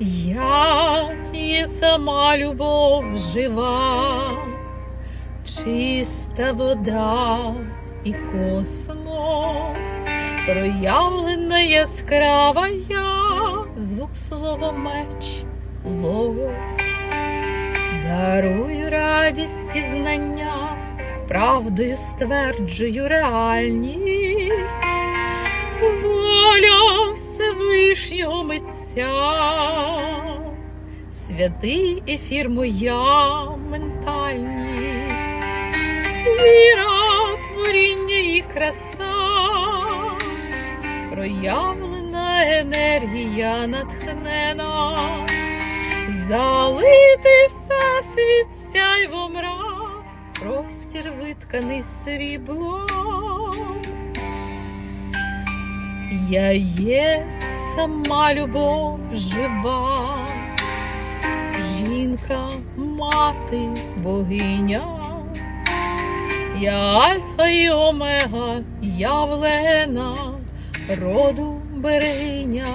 Я є сама любов жива, чиста вода і космос, проявлена яскрава я, звук слова меч, лос. Дарую радість і знання, правдою стверджую реальність, Всевишнього святий ефір моя ментальність, віра, творіння і краса, проявлена енергія натхнена залити все світ сяйвом мра, простір витканий сріблом. Я є сама любов жива, жінка, мати, богиня, я альфа і омега, явлена, роду берегиня.